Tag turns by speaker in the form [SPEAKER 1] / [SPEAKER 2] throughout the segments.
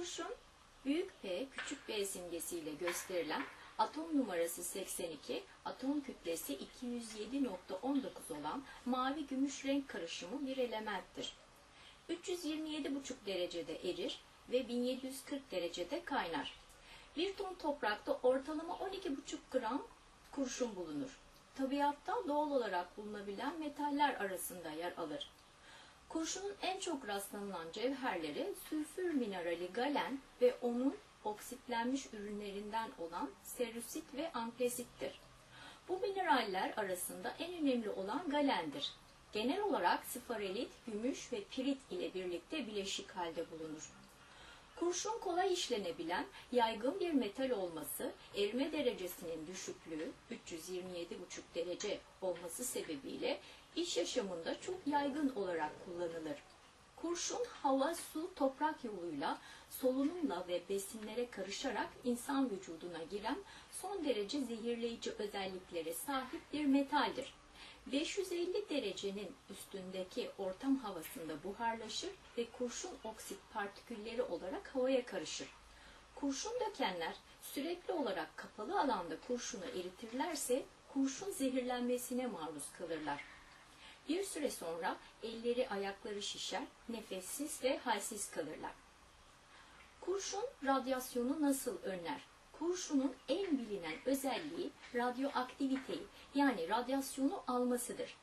[SPEAKER 1] Kurşun büyük P küçük b simgesiyle gösterilen atom numarası 82, atom kütlesi 207.19 olan mavi gümüş renk karışımı bir elementtir. 327,5 derecede erir ve 1740 derecede kaynar. Bir ton toprakta ortalama 12,5 gram kurşun bulunur. Tabiatta doğal olarak bulunabilen metaller arasında yer alır. Kurşunun en çok rastlanılan cevherleri sülfür minerali galen ve onun oksitlenmiş ürünlerinden olan serüsit ve antrasittir. Bu mineraller arasında en önemli olan galendir. Genel olarak sfarelit, gümüş ve pirit ile birlikte bileşik halde bulunur. Kurşun kolay işlenebilen, yaygın bir metal olması, erime derecesinin düşüklüğü 327,5 derece olması sebebiyle iş yaşamında çok yaygın olarak kullanılır. Kurşun hava, su, toprak yoluyla solunumla ve besinlere karışarak insan vücuduna giren son derece zehirleyici özelliklere sahip bir metaldir. 550 derecenin üstündeki ortam havasında buharlaşır ve kurşun oksit partikülleri olarak havaya karışır. Kurşun dökenler sürekli olarak kapalı alanda kurşunu eritirlerse kurşun zehirlenmesine maruz kalırlar. Bir süre sonra elleri ayakları şişer, nefessiz ve halsiz kalırlar. Kurşun radyasyonu nasıl önler? Kurşunun en bilinen özelliği radyoaktiviteyi yani radyasyonu almasıdır.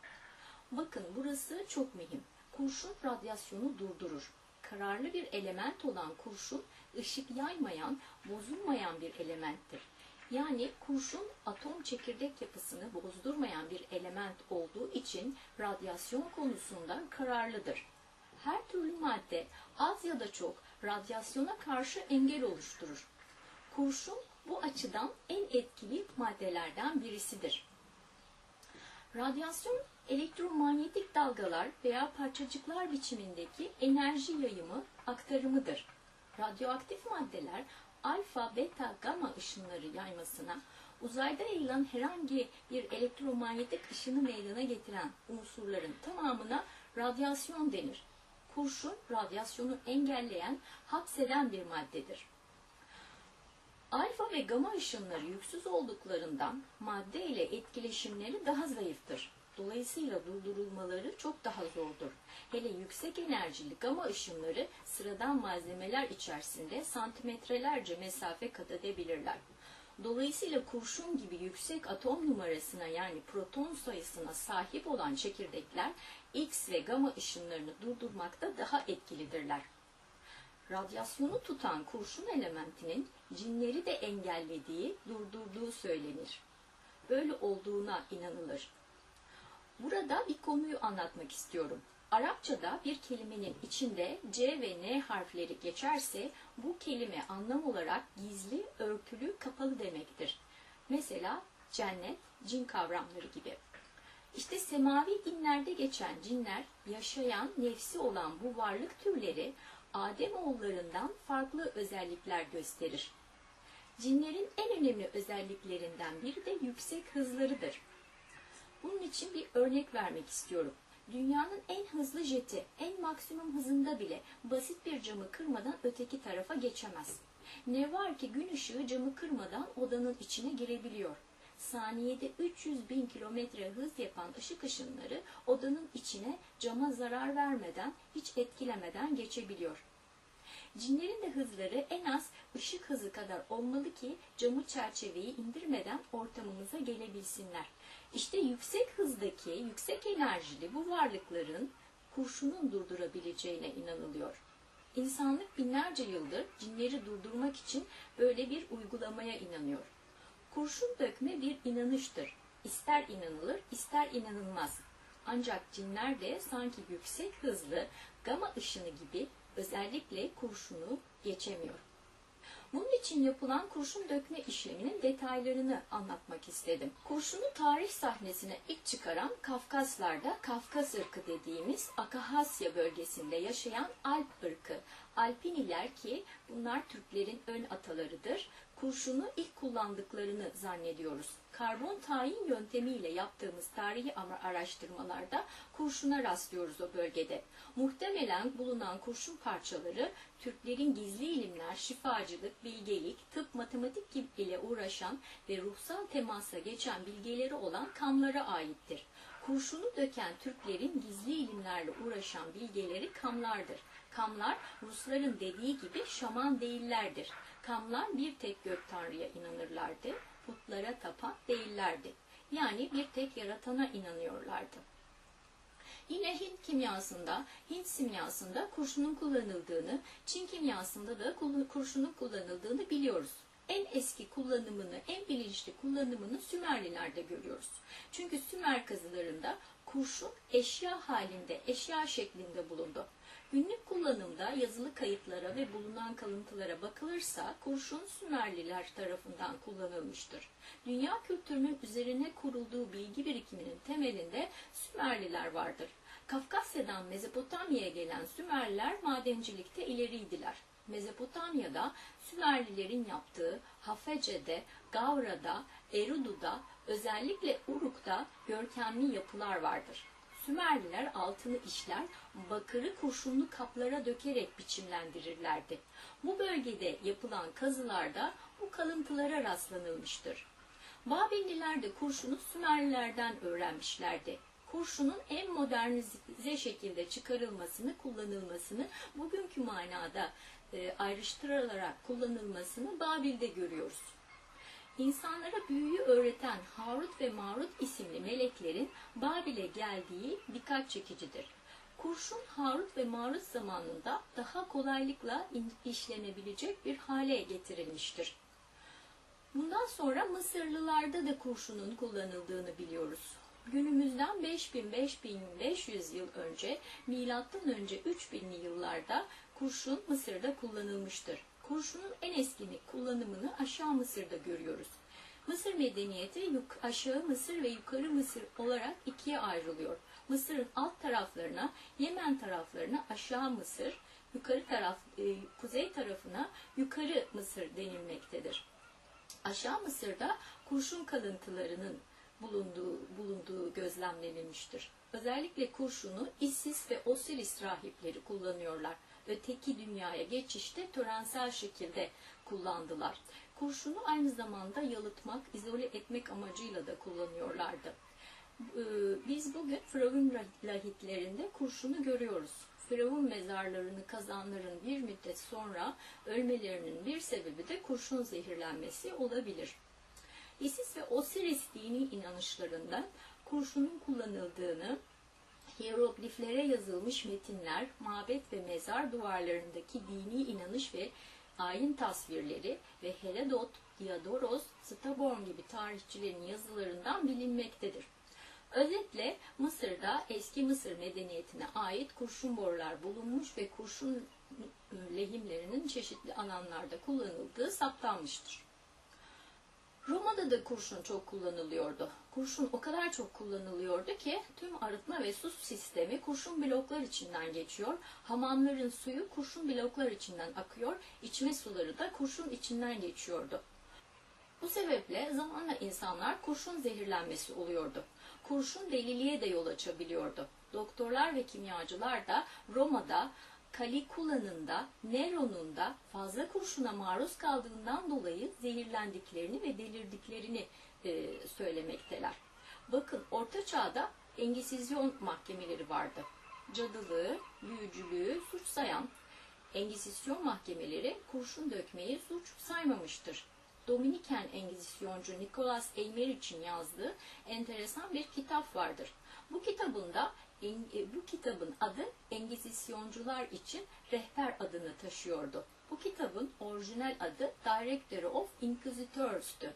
[SPEAKER 1] Bakın burası çok mühim. Kurşun radyasyonu durdurur. Kararlı bir element olan kurşun ışık yaymayan, bozulmayan bir elementtir. Yani kurşun atom çekirdek yapısını bozdurmayan bir element olduğu için radyasyon konusunda kararlıdır. Her türlü madde az ya da çok radyasyona karşı engel oluşturur. Kurşun bu açıdan en etkili maddelerden birisidir. Radyasyon elektromanyetik dalgalar veya parçacıklar biçimindeki enerji yayımı aktarımıdır. Radyoaktif maddeler alfa, beta, gamma ışınları yaymasına, uzayda yayılan herhangi bir elektromanyetik ışını meydana getiren unsurların tamamına radyasyon denir. Kurşun, radyasyonu engelleyen, hapseden bir maddedir. Alfa ve gamma ışınları yüksüz olduklarından madde ile etkileşimleri daha zayıftır. Dolayısıyla durdurulmaları çok daha zordur. Hele yüksek enerjili gamma ışınları sıradan malzemeler içerisinde santimetrelerce mesafe kat edebilirler. Dolayısıyla kurşun gibi yüksek atom numarasına yani proton sayısına sahip olan çekirdekler X ve gamma ışınlarını durdurmakta daha etkilidirler. Radyasyonu tutan kurşun elementinin cinleri de engellediği, durdurduğu söylenir. Böyle olduğuna inanılır. Burada bir konuyu anlatmak istiyorum. Arapçada bir kelimenin içinde C ve N harfleri geçerse bu kelime anlam olarak gizli, örtülü, kapalı demektir. Mesela cennet, cin kavramları gibi. İşte semavi dinlerde geçen cinler, yaşayan, nefsi olan bu varlık türleri Adem oğullarından farklı özellikler gösterir. Cinlerin en önemli özelliklerinden biri de yüksek hızlarıdır. Bunun için bir örnek vermek istiyorum. Dünyanın en hızlı jeti, en maksimum hızında bile basit bir camı kırmadan öteki tarafa geçemez. Ne var ki gün ışığı camı kırmadan odanın içine girebiliyor. Saniyede 300 bin kilometre hız yapan ışık ışınları odanın içine cama zarar vermeden, hiç etkilemeden geçebiliyor. Cinlerin de hızları en az ışık hızı kadar olmalı ki camı çerçeveyi indirmeden ortamımıza gelebilsinler. İşte yüksek hızdaki, yüksek enerjili bu varlıkların kurşunun durdurabileceğine inanılıyor. İnsanlık binlerce yıldır cinleri durdurmak için böyle bir uygulamaya inanıyor. Kurşun dökme bir inanıştır. İster inanılır, ister inanılmaz. Ancak cinler de sanki yüksek hızlı gama ışını gibi özellikle kurşunu geçemiyor. Bunun için yapılan kurşun dökme işleminin detaylarını anlatmak istedim. Kurşunu tarih sahnesine ilk çıkaran Kafkaslarda Kafkas ırkı dediğimiz Akahasya bölgesinde yaşayan Alp ırkı. Alpiniler ki bunlar Türklerin ön atalarıdır. kurşunu ilk kullandıklarını zannediyoruz. Karbon tayin yöntemiyle yaptığımız tarihi araştırmalarda kurşuna rastlıyoruz o bölgede. Muhtemelen bulunan kurşun parçaları Türklerin gizli ilimler, şifacılık, bilgelik, tıp, matematik gibi ile uğraşan ve ruhsal temasa geçen bilgeleri olan kamlara aittir. Kurşunu döken Türklerin gizli ilimlerle uğraşan bilgeleri kamlardır. Kamlar Rusların dediği gibi şaman değillerdir. Kamlar bir tek gök tanrıya inanırlardı, putlara tapan değillerdi. Yani bir tek yaratana inanıyorlardı. Yine Hint kimyasında, Hint simyasında kurşunun kullanıldığını, Çin kimyasında da kurşunun kullanıldığını biliyoruz. En eski kullanımını, en bilinçli kullanımını Sümerlilerde görüyoruz. Çünkü Sümer kazılarında kurşun eşya halinde, eşya şeklinde bulundu. Günlük kullanımda yazılı kayıtlara ve bulunan kalıntılara bakılırsa kurşun Sümerliler tarafından kullanılmıştır. Dünya kültürünün üzerine kurulduğu bilgi birikiminin temelinde Sümerliler vardır. Kafkasya'dan Mezopotamya'ya gelen Sümerliler madencilikte ileriydiler. Mezopotamya'da Sümerlilerin yaptığı Hafece'de, Gavra'da, Erudu'da, özellikle Uruk'ta görkemli yapılar vardır. Sümerliler altını işler, bakırı kurşunlu kaplara dökerek biçimlendirirlerdi. Bu bölgede yapılan kazılarda bu kalıntılara rastlanılmıştır. Babilliler de kurşunu Sümerlilerden öğrenmişlerdi. Kurşunun en modernize şekilde çıkarılmasını, kullanılmasını, bugünkü manada e, ayrıştırılarak kullanılmasını Babil'de görüyoruz. İnsanlara büyüyü öğreten Harut ve Marut isimli meleklerin Babil'e geldiği dikkat çekicidir. Kurşun Harut ve Marut zamanında daha kolaylıkla işlenebilecek bir hale getirilmiştir. Bundan sonra Mısırlılarda da kurşunun kullanıldığını biliyoruz. Günümüzden 5000-5500 yıl önce, milattan önce 3000'li yıllarda kurşun Mısır'da kullanılmıştır. Kurşunun en eskini kullanımını aşağı Mısır'da görüyoruz. Mısır medeniyeti yuk- aşağı Mısır ve yukarı Mısır olarak ikiye ayrılıyor. Mısır'ın alt taraflarına, Yemen taraflarına aşağı Mısır, yukarı taraf, e, kuzey tarafına yukarı Mısır denilmektedir. Aşağı Mısır'da kurşun kalıntılarının bulunduğu, bulunduğu gözlemlenilmiştir. Özellikle kurşunu Isis ve Osiris rahipleri kullanıyorlar. Öteki dünyaya geçişte törensel şekilde kullandılar. Kurşunu aynı zamanda yalıtmak, izole etmek amacıyla da kullanıyorlardı. Ee, Biz bugün Firavun lahitlerinde kurşunu görüyoruz. Firavun mezarlarını kazanların bir müddet sonra ölmelerinin bir sebebi de kurşun zehirlenmesi olabilir. Isis ve Osiris dini inanışlarında kurşunun kullanıldığını, hierogliflere yazılmış metinler, mabet ve mezar duvarlarındaki dini inanış ve ayin tasvirleri ve Herodot, Diadoros, Strabon gibi tarihçilerin yazılarından bilinmektedir. Özetle Mısır'da eski Mısır medeniyetine ait kurşun borular bulunmuş ve kurşun lehimlerinin çeşitli alanlarda kullanıldığı saptanmıştır. Roma'da da kurşun çok kullanılıyordu. Kurşun o kadar çok kullanılıyordu ki tüm arıtma ve su sistemi kurşun bloklar içinden geçiyor. Hamamların suyu kurşun bloklar içinden akıyor. İçme suları da kurşun içinden geçiyordu. Bu sebeple zamanla insanlar kurşun zehirlenmesi oluyordu. Kurşun deliliğe de yol açabiliyordu. Doktorlar ve kimyacılar da Roma'da Caligula'nın da Nero'nun da fazla kurşuna maruz kaldığından dolayı zehirlendiklerini ve delirdiklerini e, söylemekteler. Bakın Orta Çağ'da engisizyon mahkemeleri vardı. Cadılığı, büyücülüğü suç sayan Engizisyon mahkemeleri kurşun dökmeyi suç saymamıştır. Dominiken Engizisyoncu Nicholas Eymeric'in yazdığı enteresan bir kitap vardır. Bu kitabında bu kitabın adı Engizisyoncular için rehber adını taşıyordu. Bu kitabın orijinal adı Directory of Inquisitors'tü.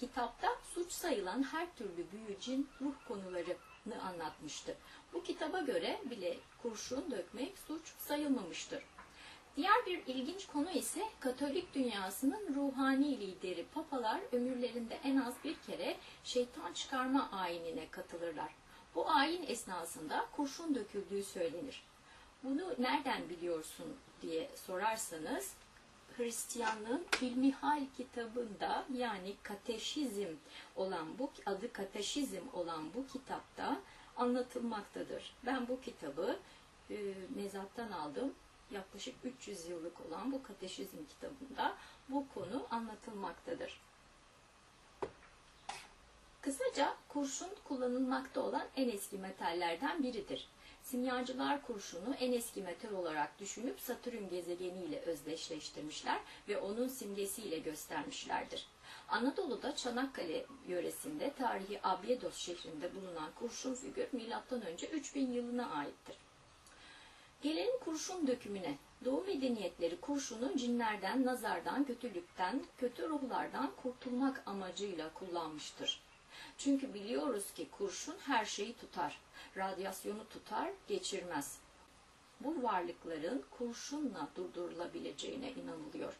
[SPEAKER 1] Kitapta suç sayılan her türlü büyü, cin, ruh konularını anlatmıştı. Bu kitaba göre bile kurşun dökmek suç sayılmamıştır. Diğer bir ilginç konu ise Katolik dünyasının ruhani lideri papalar ömürlerinde en az bir kere şeytan çıkarma ayinine katılırlar. Bu ayin esnasında kurşun döküldüğü söylenir. Bunu nereden biliyorsun diye sorarsanız Hristiyanlığın İlmihal kitabında yani kateşizm olan bu adı kateşizm olan bu kitapta anlatılmaktadır. Ben bu kitabı e, mezattan aldım. Yaklaşık 300 yıllık olan bu kateşizm kitabında bu konu anlatılmaktadır. Kısaca kurşun kullanılmakta olan en eski metallerden biridir. Simyacılar kurşunu en eski metal olarak düşünüp Satürn gezegeniyle özdeşleştirmişler ve onun simgesiyle göstermişlerdir. Anadolu'da Çanakkale yöresinde tarihi Abyedos şehrinde bulunan kurşun figür M.Ö. 3000 yılına aittir. Gelelim kurşun dökümüne. Doğu medeniyetleri kurşunu cinlerden, nazardan, kötülükten, kötü ruhlardan kurtulmak amacıyla kullanmıştır. Çünkü biliyoruz ki kurşun her şeyi tutar. Radyasyonu tutar, geçirmez. Bu varlıkların kurşunla durdurulabileceğine inanılıyor.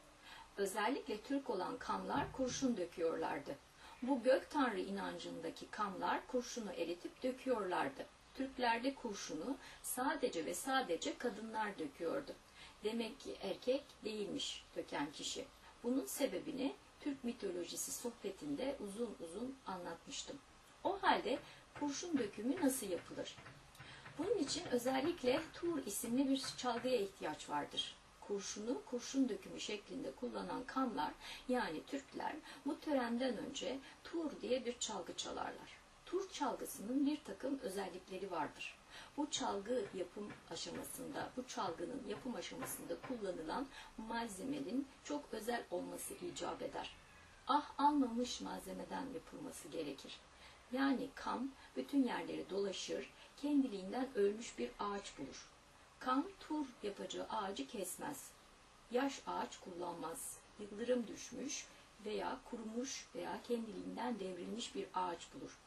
[SPEAKER 1] Özellikle Türk olan kamlar kurşun döküyorlardı. Bu gök tanrı inancındaki kamlar kurşunu eritip döküyorlardı. Türklerde kurşunu sadece ve sadece kadınlar döküyordu. Demek ki erkek değilmiş döken kişi. Bunun sebebini Türk mitolojisi sohbetinde uzun uzun anlatmıştım. O halde kurşun dökümü nasıl yapılır? Bunun için özellikle tur isimli bir çalgıya ihtiyaç vardır. Kurşunu kurşun dökümü şeklinde kullanan Kamlar yani Türkler bu törenden önce tur diye bir çalgı çalarlar. Tur çalgısının bir takım özellikleri vardır. Bu çalgı yapım aşamasında, bu çalgının yapım aşamasında kullanılan malzemenin çok özel olması icap eder. Ah almamış malzemeden yapılması gerekir. Yani kam bütün yerleri dolaşır, kendiliğinden ölmüş bir ağaç bulur. Kam tur yapacağı ağacı kesmez. Yaş ağaç kullanmaz. Yıldırım düşmüş veya kurumuş veya kendiliğinden devrilmiş bir ağaç bulur.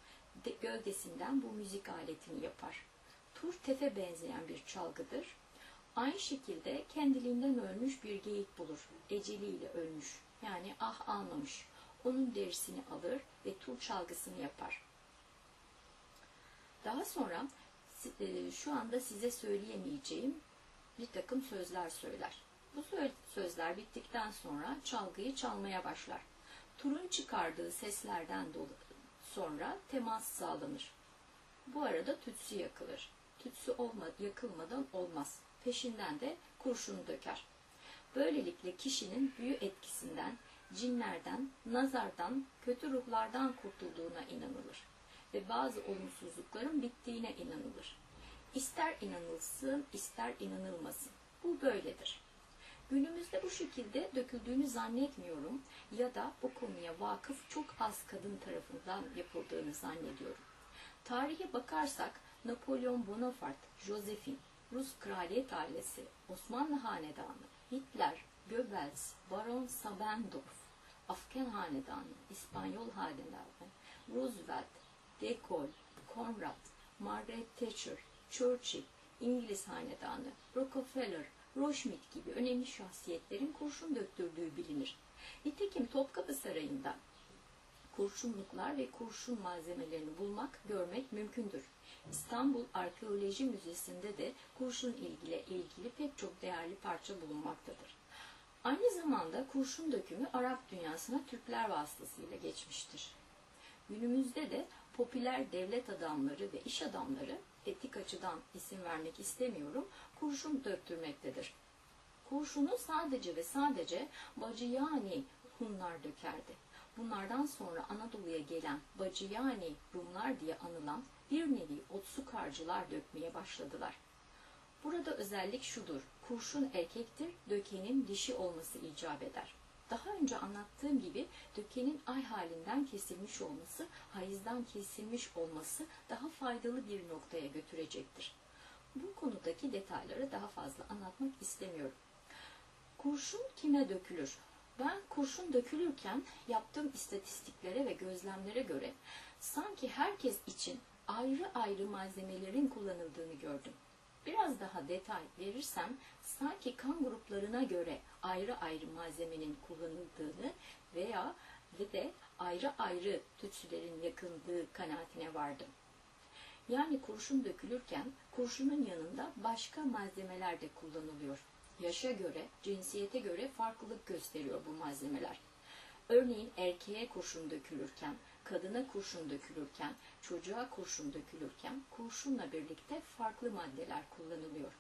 [SPEAKER 1] De, gövdesinden bu müzik aletini yapar. Tur tefe benzeyen bir çalgıdır. Aynı şekilde kendiliğinden ölmüş bir geyik bulur. Eceliyle ölmüş. Yani ah almamış. Onun derisini alır ve tur çalgısını yapar. Daha sonra e, şu anda size söyleyemeyeceğim bir takım sözler söyler. Bu sözler bittikten sonra çalgıyı çalmaya başlar. Turun çıkardığı seslerden sonra temas sağlanır. Bu arada tütsü yakılır. Tütsü olma, yakılmadan olmaz. Peşinden de kurşun döker. Böylelikle kişinin büyü etkisinden, cinlerden, nazardan, kötü ruhlardan kurtulduğuna inanılır ve bazı olumsuzlukların bittiğine inanılır. İster inanılsın, ister inanılmasın. Bu böyledir. Günümüzde bu şekilde döküldüğünü zannetmiyorum ya da bu konuya vakıf çok az kadın tarafından yapıldığını zannediyorum. Tarihe bakarsak Napolyon Bonaparte, Josephine, Rus kraliyet ailesi, Osmanlı hanedanı, Hitler, Goebbels, Baron Sabendorf, Afgan hanedanı, İspanyol hanedanı, Roosevelt, de Gaulle, Conrad, Margaret Thatcher, Churchill, İngiliz hanedanı, Rockefeller, Rothschild gibi önemli şahsiyetlerin kurşun döktürdüğü bilinir. Nitekim Topkapı Sarayı'nda kurşunluklar ve kurşun malzemelerini bulmak, görmek mümkündür. İstanbul Arkeoloji Müzesi'nde de kurşun ilgili ilgili pek çok değerli parça bulunmaktadır. Aynı zamanda kurşun dökümü Arap dünyasına Türkler vasıtasıyla geçmiştir. Günümüzde de popüler devlet adamları ve iş adamları etik açıdan isim vermek istemiyorum, kurşun döktürmektedir. Kurşunu sadece ve sadece Bacıyani Hunlar dökerdi. Bunlardan sonra Anadolu'ya gelen Bacıyani Rumlar diye anılan bir nevi otsukarcılar dökmeye başladılar. Burada özellik şudur, kurşun erkektir, dökenin dişi olması icap eder. Daha önce anlattığım gibi dökenin ay halinden kesilmiş olması, hayızdan kesilmiş olması daha faydalı bir noktaya götürecektir. Bu konudaki detayları daha fazla anlatmak istemiyorum. Kurşun kime dökülür? Ben kurşun dökülürken yaptığım istatistiklere ve gözlemlere göre sanki herkes için ayrı ayrı malzemelerin kullanıldığını gördüm. Biraz daha detay verirsem sanki kan gruplarına göre ayrı ayrı malzemenin kullanıldığını veya ve de ayrı ayrı tütsülerin yakıldığı kanaatine vardım. Yani kurşun dökülürken kurşunun yanında başka malzemeler de kullanılıyor. Yaşa göre, cinsiyete göre farklılık gösteriyor bu malzemeler. Örneğin erkeğe kurşun dökülürken, kadına kurşun dökülürken, çocuğa kurşun dökülürken kurşunla birlikte farklı maddeler kullanılıyor.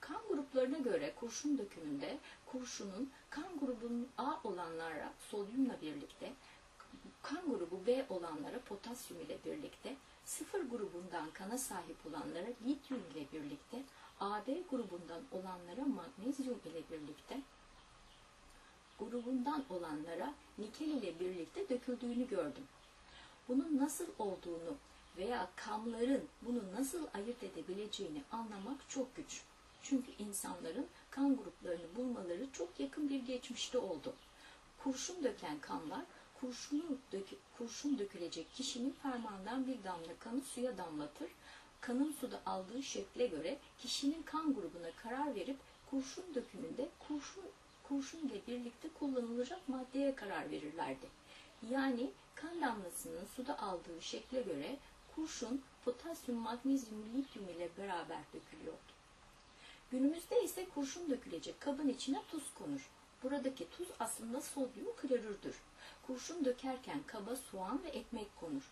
[SPEAKER 1] Kan gruplarına göre kurşun dökümünde kurşunun kan grubunun A olanlara sodyumla birlikte, kan grubu B olanlara potasyum ile birlikte, sıfır grubundan kana sahip olanlara lityum ile birlikte, AB grubundan olanlara magnezyum ile birlikte, grubundan olanlara nikel ile birlikte döküldüğünü gördüm. Bunun nasıl olduğunu veya kamların bunu nasıl ayırt edebileceğini anlamak çok güç. Çünkü insanların kan gruplarını bulmaları çok yakın bir geçmişte oldu. Kurşun döken kanlar, kurşunu dök kurşun dökülecek kişinin parmağından bir damla kanı suya damlatır. Kanın suda aldığı şekle göre kişinin kan grubuna karar verip kurşun dökümünde kurşun kurşun ile birlikte kullanılacak maddeye karar verirlerdi. Yani kan damlasının suda aldığı şekle göre kurşun potasyum, magnezyum, lityum ile beraber dökülüyordu. Günümüzde ise kurşun dökülecek kabın içine tuz konur. Buradaki tuz aslında sodyum klorürdür. Kurşun dökerken kaba soğan ve ekmek konur.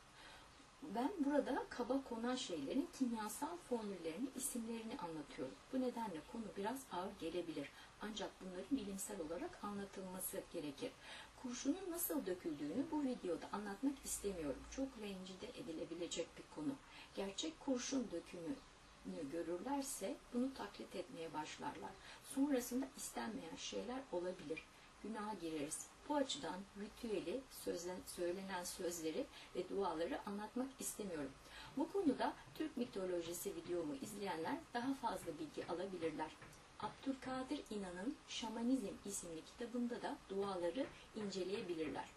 [SPEAKER 1] Ben burada kaba konan şeylerin kimyasal formüllerini, isimlerini anlatıyorum. Bu nedenle konu biraz ağır gelebilir. Ancak bunların bilimsel olarak anlatılması gerekir. Kurşunun nasıl döküldüğünü bu videoda anlatmak istemiyorum. Çok rencide edilebilecek bir konu. Gerçek kurşun dökümü görürlerse bunu taklit etmeye başlarlar. Sonrasında istenmeyen şeyler olabilir. Günaha gireriz. Bu açıdan ritüeli, sözlen, söylenen sözleri ve duaları anlatmak istemiyorum. Bu konuda Türk mitolojisi videomu izleyenler daha fazla bilgi alabilirler. Abdülkadir İnan'ın Şamanizm isimli kitabında da duaları inceleyebilirler.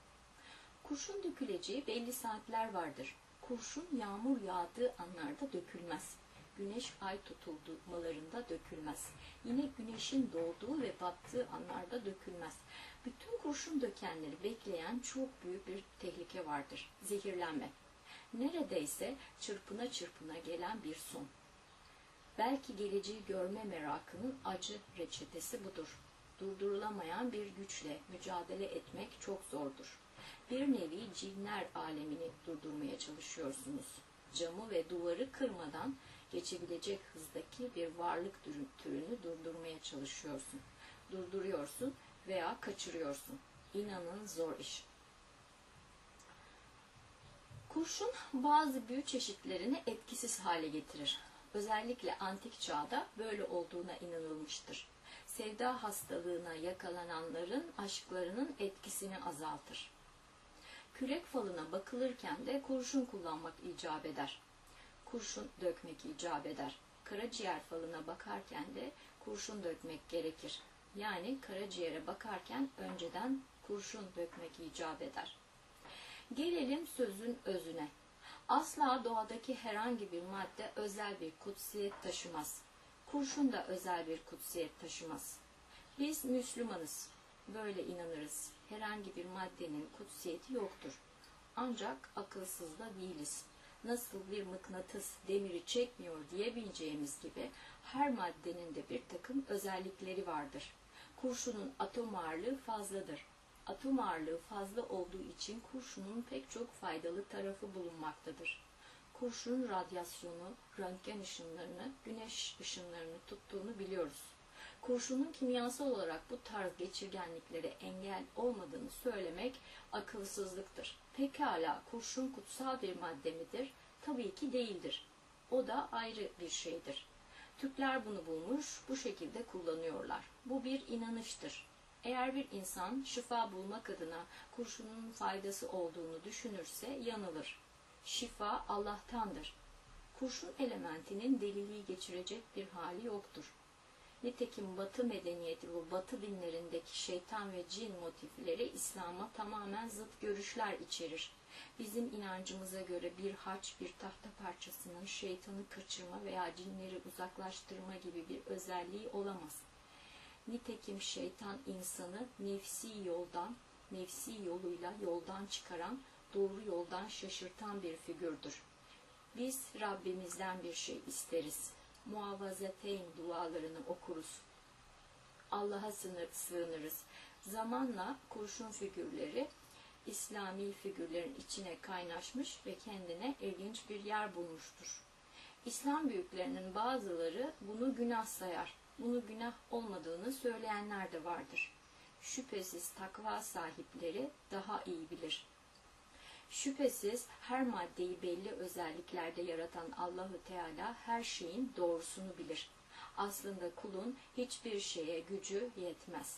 [SPEAKER 1] Kurşun döküleceği belli saatler vardır. Kurşun yağmur yağdığı anlarda dökülmez güneş ay tutulmalarında dökülmez. Yine güneşin doğduğu ve battığı anlarda dökülmez. Bütün kurşun dökenleri bekleyen çok büyük bir tehlike vardır. Zehirlenme. Neredeyse çırpına çırpına gelen bir son. Belki geleceği görme merakının acı reçetesi budur. Durdurulamayan bir güçle mücadele etmek çok zordur. Bir nevi cinler alemini durdurmaya çalışıyorsunuz. Camı ve duvarı kırmadan geçebilecek hızdaki bir varlık türünü durdurmaya çalışıyorsun. Durduruyorsun veya kaçırıyorsun. İnanın zor iş. Kurşun bazı büyü çeşitlerini etkisiz hale getirir. Özellikle antik çağda böyle olduğuna inanılmıştır. Sevda hastalığına yakalananların aşklarının etkisini azaltır. Kürek falına bakılırken de kurşun kullanmak icap eder kurşun dökmek icap eder. Karaciğer falına bakarken de kurşun dökmek gerekir. Yani karaciğere bakarken önceden kurşun dökmek icap eder. Gelelim sözün özüne. Asla doğadaki herhangi bir madde özel bir kutsiyet taşımaz. Kurşun da özel bir kutsiyet taşımaz. Biz Müslümanız. Böyle inanırız. Herhangi bir maddenin kutsiyeti yoktur. Ancak akılsız da değiliz nasıl bir mıknatıs demiri çekmiyor diyebileceğimiz gibi her maddenin de bir takım özellikleri vardır. Kurşunun atom ağırlığı fazladır. Atom ağırlığı fazla olduğu için kurşunun pek çok faydalı tarafı bulunmaktadır. Kurşun radyasyonu, röntgen ışınlarını, güneş ışınlarını tuttuğunu biliyoruz. Kurşunun kimyasal olarak bu tarz geçirgenliklere engel olmadığını söylemek akılsızlıktır. Pekala kurşun kutsal bir madde midir? Tabii ki değildir. O da ayrı bir şeydir. Türkler bunu bulmuş, bu şekilde kullanıyorlar. Bu bir inanıştır. Eğer bir insan şifa bulmak adına kurşunun faydası olduğunu düşünürse yanılır. Şifa Allah'tandır. Kurşun elementinin deliliği geçirecek bir hali yoktur. Nitekim Batı medeniyeti ve Batı dinlerindeki şeytan ve cin motifleri İslam'a tamamen zıt görüşler içerir. Bizim inancımıza göre bir haç, bir tahta parçasının şeytanı kaçırma veya cinleri uzaklaştırma gibi bir özelliği olamaz. Nitekim şeytan insanı nefsi yoldan, nefsi yoluyla yoldan çıkaran, doğru yoldan şaşırtan bir figürdür. Biz Rabbimizden bir şey isteriz. Muavazeteyn dualarını okuruz. Allah'a sığınırız. Zamanla kurşun figürleri İslami figürlerin içine kaynaşmış ve kendine ilginç bir yer bulmuştur. İslam büyüklerinin bazıları bunu günah sayar. Bunu günah olmadığını söyleyenler de vardır. Şüphesiz takva sahipleri daha iyi bilir. Şüphesiz her maddeyi belli özelliklerde yaratan Allahü Teala her şeyin doğrusunu bilir. Aslında kulun hiçbir şeye gücü yetmez.